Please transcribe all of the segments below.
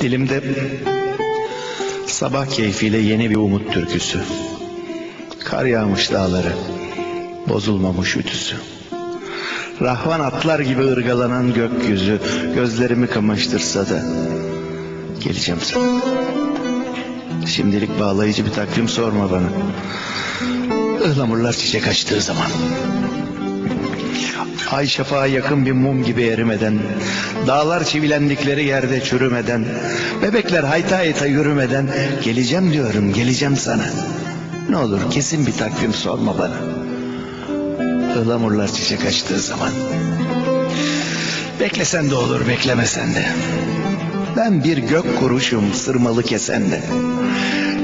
Dilimde sabah keyfiyle yeni bir umut türküsü. Kar yağmış dağları, bozulmamış ütüsü. Rahvan atlar gibi ırgalanan gökyüzü gözlerimi kamaştırsa da geleceğim sana. Şimdilik bağlayıcı bir takvim sorma bana. Ihlamurlar çiçek açtığı zaman. Ay şafağa yakın bir mum gibi erimeden, dağlar çivilendikleri yerde çürümeden, bebekler hayta hayta yürümeden, geleceğim diyorum, geleceğim sana. Ne olur kesin bir takvim sorma bana. Ihlamurlar çiçek açtığı zaman. Beklesen de olur, beklemesen de. Ben bir gök kuruşum sırmalı kesende.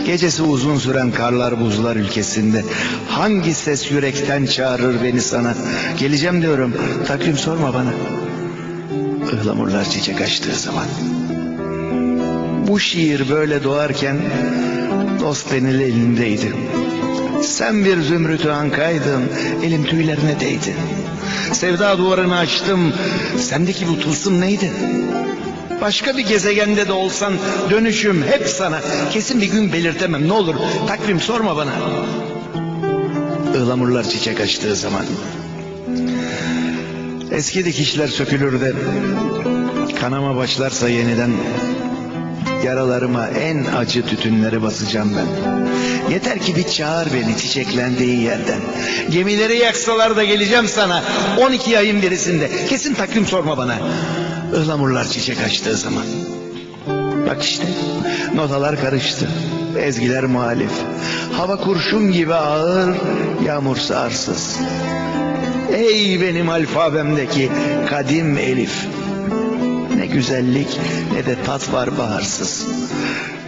Gecesi uzun süren karlar buzlar ülkesinde. Hangi ses yürekten çağırır beni sana? Geleceğim diyorum, takvim sorma bana. Ihlamurlar çiçek açtığı zaman. Bu şiir böyle doğarken dost benil elimdeydi. Sen bir zümrütü ankaydın, elim tüylerine değdi. Sevda duvarını açtım, sendeki bu tılsım neydi? Başka bir gezegende de olsan dönüşüm hep sana. Kesin bir gün belirtemem ne olur takvim sorma bana. Ihlamurlar çiçek açtığı zaman. Eski dikişler sökülür de kanama başlarsa yeniden yaralarıma en acı tütünleri basacağım ben. Yeter ki bir çağır beni çiçeklendiği yerden. Gemileri yaksalar da geleceğim sana. 12 ayın birisinde. Kesin takvim sorma bana. Ihlamurlar çiçek açtığı zaman. Bak işte notalar karıştı. Ezgiler muhalif. Hava kurşun gibi ağır, yağmur sağırsız. Ey benim alfabemdeki kadim elif. Ne güzellik ne de tat var baharsız.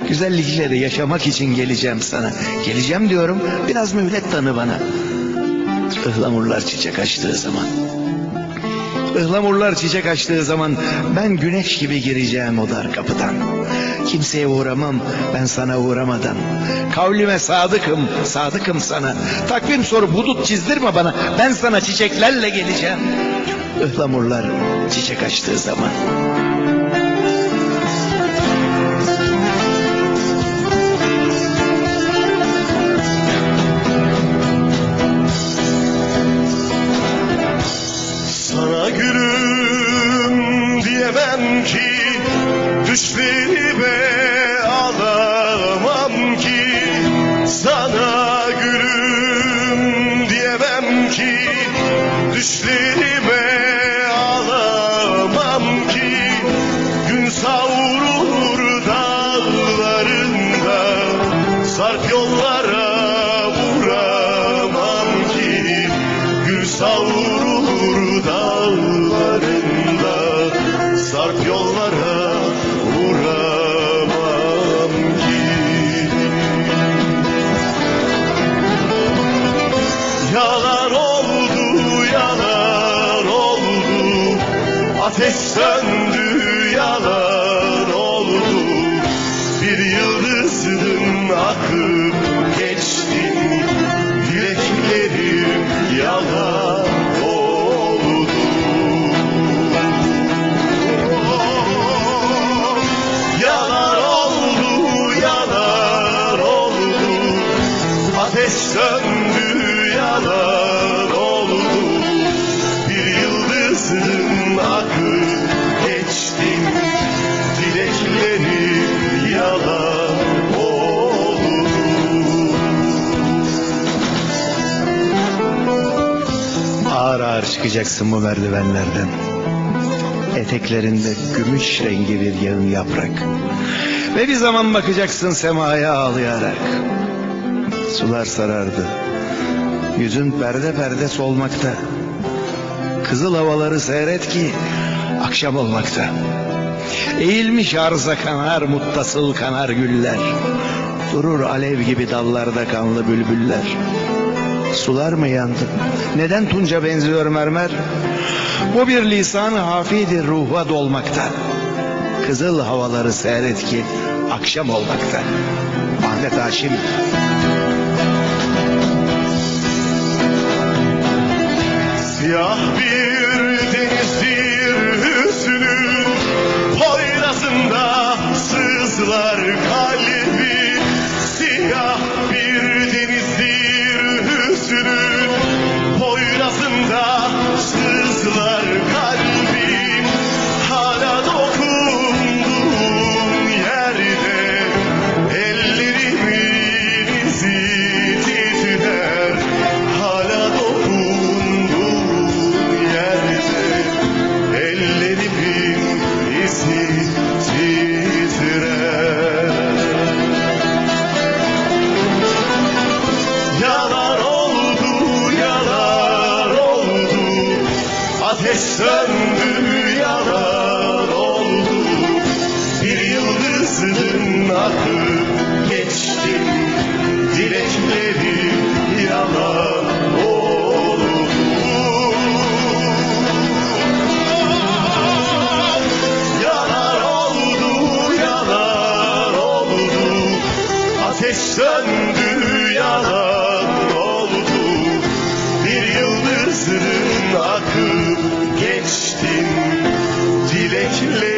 Güzellikleri yaşamak için geleceğim sana. Geleceğim diyorum biraz mühlet tanı bana. Ihlamurlar çiçek açtığı zaman. Ihlamurlar çiçek açtığı zaman ben güneş gibi gireceğim o dar kapıdan. Kimseye uğramam ben sana uğramadan. Kavlime sadıkım, sadıkım sana. Takvim sorup hudut çizdirme bana. Ben sana çiçeklerle geleceğim. Ihlamurlar çiçek açtığı zaman. Düşlerime ağlamam ki Gün savrulur dağlarında Sarp yollara vuramam ki Gül savrulur dağlarında Sarp yollara vuramam ki. Yalan Ateş söndü, yalan oldu. Bir yıldızın akıp geçti. Dileklerim yalan oldu. Yalan oldu, yalan oldu. Ateş söndü çıkacaksın bu merdivenlerden. Eteklerinde gümüş rengi bir yağın yaprak. Ve bir zaman bakacaksın semaya ağlayarak. Sular sarardı. Yüzün perde perde solmakta. Kızıl havaları seyret ki akşam olmakta. Eğilmiş arza kanar muttasıl kanar güller. Durur alev gibi dallarda kanlı bülbüller. Sular mı yandı? Neden tunca benziyor mermer? Bu bir lisan hafidir ruha dolmakta. Kızıl havaları seyret ki akşam olmakta. Ahmet Haşim Siyah bir denizdir hüsnü Ateş yalan oldu. Bir yıldızın adı geçti. Dilekleri yalan oldu. Yalan oldu, yalan oldu. Ateş geçtim. Dileklerim